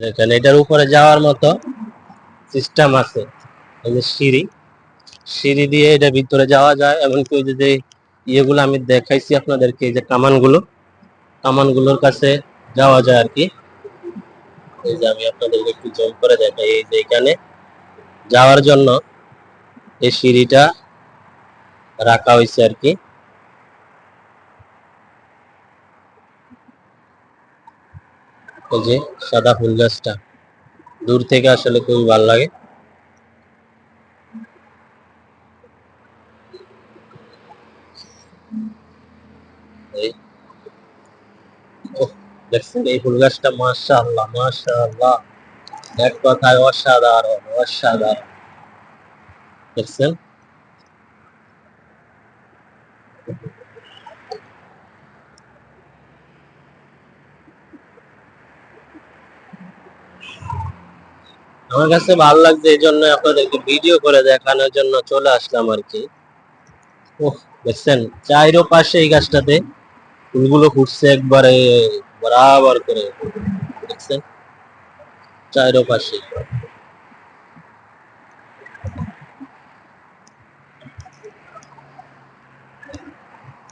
দেখেন, এটার উপরে যাওয়ার মতো সিস্টেম আছে। সিঁড়ি সিঁড়ি দিয়ে এটা ভিতরে যাওয়া যায়। এমনকি ওই যে ইয়েগুলো আমি দেখাইছি আপনাদেরকে, এই যে কামানগুলো, কামানগুলোর কাছে যাওয়া যায় আর কি। এই যে আমি আপনাদেরকে একটু জম করে দেখাই। এই যে এখানে যাওয়ার জন্য এই সিঁড়িটা রাখা হয়েছে আর কি। এই যে সাদা ফুল গাছটা, দূর থেকে আসলে খুবই ভালো লাগে। দেখছেন এই ফুল গাছটা? মাশা আল্লাহ মাশা আল্লাহ এক কথায় অসাধারণ অসাধারণ। দেখছেন? আমার কাছে ভালো লাগছে এই জন্য আপনাদেরকে ভিডিও করে দেখানোর জন্য চলে আসলাম আর কি। দেখছেন? চাইরো পাশে এই গাছটাতে ফুলগুলো ফুটছে একবারে বরাবর করে। দেখছেন? চাইরো পাশে।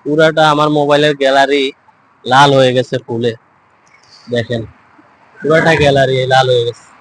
পুরাটা আমার মোবাইলের গ্যালারি লাল হয়ে গেছে ফুলে। দেখেন? পুরাটা গ্যালারি লাল হয়ে গেছে।